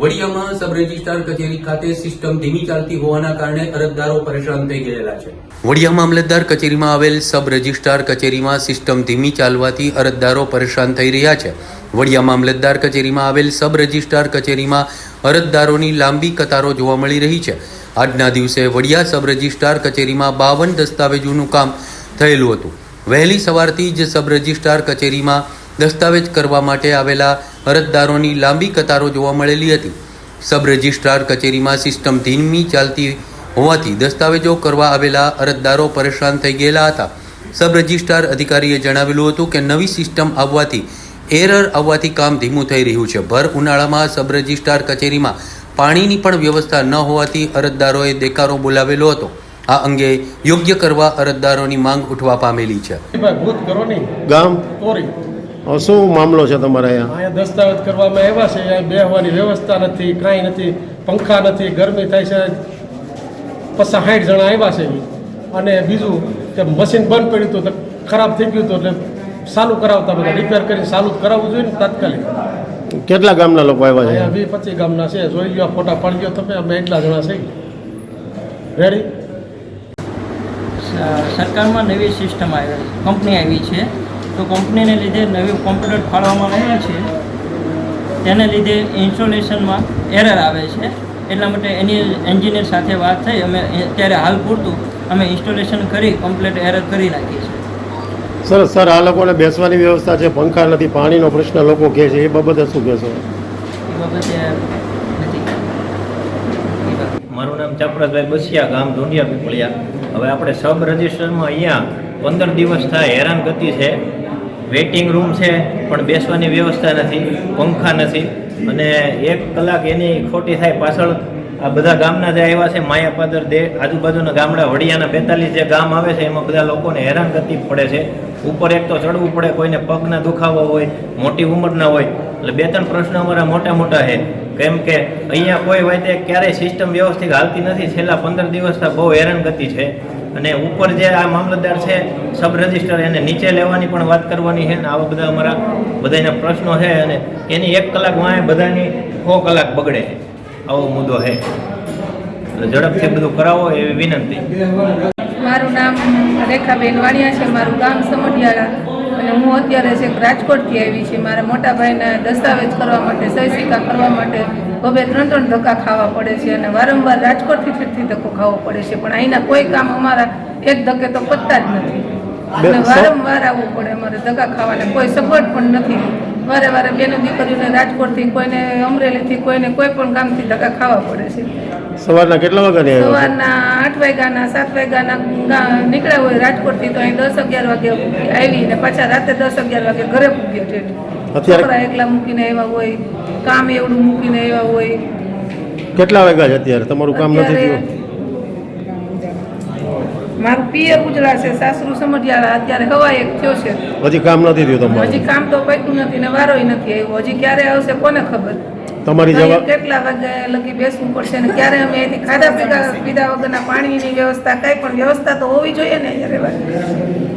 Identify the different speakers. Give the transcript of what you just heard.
Speaker 1: વડિયામાં sub registrar કચેરી ખાતે system ધીમી ચાલતી હોવાના કારણે અરજદારો પરેશાન થઈ ગયેલા છે. વડિયા મામલતદાર કચેરીમાં આવેલ સબ રજિસ્ટ્રાર કચેરીમાં સિસ્ટમ ધીમી ચાલવાથી અરજદારો પરેશાન થઈ રહ્યા છે. વડિયા મામલતદાર કચેરીમાં આવેલ સબ રજિસ્ટ્રાર કચેરીમાં અરજદારોની લાંબી કતારો જોવા મળી રહી છે. આજના દિવસે વડિયા સબ રજિસ્ટ્રાર કચેરીમાં બાવન દસ્તાવેજોનું કામ થયેલું હતું. વહેલી સવારથી જ સબ રજિસ્ટ્રાર કચેરીમાં દસ્તાવેજ કરવા માટે આવેલા અરજદારોની લાંબી કતારો જોવા મળેલી હતી. સબ રજિસ્ટ્રાર કચેરીમાં સિસ્ટમ ધીમી ચાલતી હોવાથી દસ્તાવેજો કરવા આવેલા અરજદારો પરેશાન થઈ ગયેલા હતા. સબ રજિસ્ટ્રાર અધિકારીએ જણાવેલું હતું કે નવી સિસ્ટમ આવવાથી એરર આવવાથી કામ ધીમું થઈ રહ્યું છે. ભર ઉનાળામાં સબ રજિસ્ટ્રાર કચેરીમાં પાણીની પણ વ્યવસ્થા ન હોવાથી અરજદારોએ દેકારો બોલાવેલો હતો. આ અંગે યોગ્ય કરવા અરજદારોની માંગ ઉઠવા પામેલી છે.
Speaker 2: ગામ. શું મામલો છે તમારે અહીંયા?
Speaker 3: અહીંયા દસ્તાવેજ કરવામાં આવ્યા છે અહીંયા બેહવાની વ્યવસ્થા નથી કાંઈ નથી પંખા નથી ગરમી થાય છે. પચાસ સાઠ જણા આવ્યા છે. અને બીજું કે મશીન બંધ પડ્યું હતું તો ખરાબ થઈ ગયું હતું એટલે ચાલુ કરાવતા બધા રિપેર કરીને ચાલુ જ કરાવવું જોઈએ ને તાત્કાલિક.
Speaker 2: કેટલા ગામના લોકો આવ્યા છે?
Speaker 3: વીસ પચીસ ગામના છે. જોઈ લ્યો ફોટા પાડી ગયો તમે અમે એટલા જણા છે. રેડી
Speaker 4: સરકારમાં નવી સિસ્ટમ આવી કંપની આવી છે. તો કંપનીને લીધે નવી કોમ્પ્યુટર ફાળવવામાં આવ્યા છે. તેને લીધે ઇન્સ્ટોલેશનમાં એરર આવે છે. એટલા માટે એની એન્જિનિયર સાથે વાત થઈ અમે અત્યારે હાલ પૂરતું અમે ઇન્સ્ટોલેશન કરી કમ્પ્લીટ એરર કરી નાખી છે
Speaker 2: સરસ સર આ લોકોને બેસવાની વ્યવસ્થા છે પંખા નથી પાણીનો પ્રશ્ન લોકો કહે છે એ બાબતે શું કહેશો?
Speaker 4: એ બાબતે
Speaker 5: મારું નામ ચાપરાજભાઈ બસિયા ગામ ઢોંઢિયા પીપળિયા. હવે આપણે સબ રજિસ્ટરમાં અહીંયા પંદર દિવસ થાય, હેરાન ગતિ છે. વેઇટિંગ રૂમ છે, પણ બેસવાની વ્યવસ્થા નથી, પંખા નથી. અને એક કલાક એની ખોટી થાય પાછળ, આ બધા ગામના જે આવ્યા છે, માયાપાદર દે, આજુબાજુના ગામડા, વડિયાના બેતાલીસ જે ગામ આવે છે, એમાં બધા લોકોને હેરાન ગતિ પડે છે. ઉપર એક તો ચડવું પડે, કોઈને પગના દુખાવો હોય, મોટી ઉંમરના હોય. એટલે બે ત્રણ પ્રશ્નો અમારા મોટા મોટા છે. કેમ કે અહીંયા કોઈ વાતે ક્યારેય સિસ્ટમ વ્યવસ્થિત હાલતી નથી. છેલ્લા પંદર દિવસથી બહુ હેરાન ગતિ છે. અને ઉપર જે આ મામલતદાર છે સબ રજિસ્ટર એને નીચે લેવાની પણ વાત કરવાની છે. અને આવા બધા અમારા બધાના પ્રશ્નો છે અને એની એક કલાક વાંહે બધાની છ કલાક બગડે છે. આવો મુદ્દો છે. ઝડપથી બધું કરાવો એવી વિનંતી.
Speaker 6: મારું નામ રેખાબેન વાણિયા છે મારું ગામ સમઢિયાળા. અને હું અત્યારે છે રાજકોટથી આવી છે. મારા મોટા ભાઈના દસ્તાવેજ કરવા માટે સહી સિક્કા કરવા માટે હવે ત્રણ ત્રણ ધક્કા ખાવા પડે છે અને વારંવાર રાજકોટથી ફીરથી ધક્કો ખાવો પડે છે. પણ અહીંના કોઈ કામ અમારા એક ધક્કે તો પતતા જ નથી. અને વારંવાર આવવું પડે અમારે ધક્કા ખાવાને કોઈ સગવડ પણ નથી. વારે વારે બેનો દીકરીઓને રાજકોટથી કોઈને અમરેલીથી કોઈને કોઈ પણ ગામથી ધક્કા ખાવા પડે છે.
Speaker 2: સવારના કેટલા વાગ્યાની
Speaker 6: સવારના આઠ વાગ્યાના સાત વાગ્યાના નીકળ્યા હોય રાજકોટથી તો અહીં દસ અગિયાર વાગે આવી ને પાછા રાતે દસ અગિયાર વાગે ઘરે પૂગ્યો છે છોકરા એકલા મૂકીને આવ્યા હોય કામ એવડું મૂકીને આવ્યા હોય.
Speaker 2: કેટલા વાગ્યા છે અત્યારે? તમારું કામ નથી થયું?
Speaker 6: મારું પિયર ગુજરાત છે સાસરું સમજ્યા અત્યારે હવા એક થયો છે.
Speaker 2: હજી કામ નથી થયું તમારું?
Speaker 6: હજી કામ તો પૈતું નથી ને વારોય નથી આવ્યો. હજી ક્યારે આવશે કોને ખબર?
Speaker 2: તમારી
Speaker 6: જવાબ કેટલા વાગે લગી બેસવું પડશે ને ક્યારે અમે અહીંથી ખાધા પીધા પીધા વગરના પાણીની વ્યવસ્થા કંઈ પણ વ્યવસ્થા તો હોવી જોઈએ ને અહીંયા રહેવાની.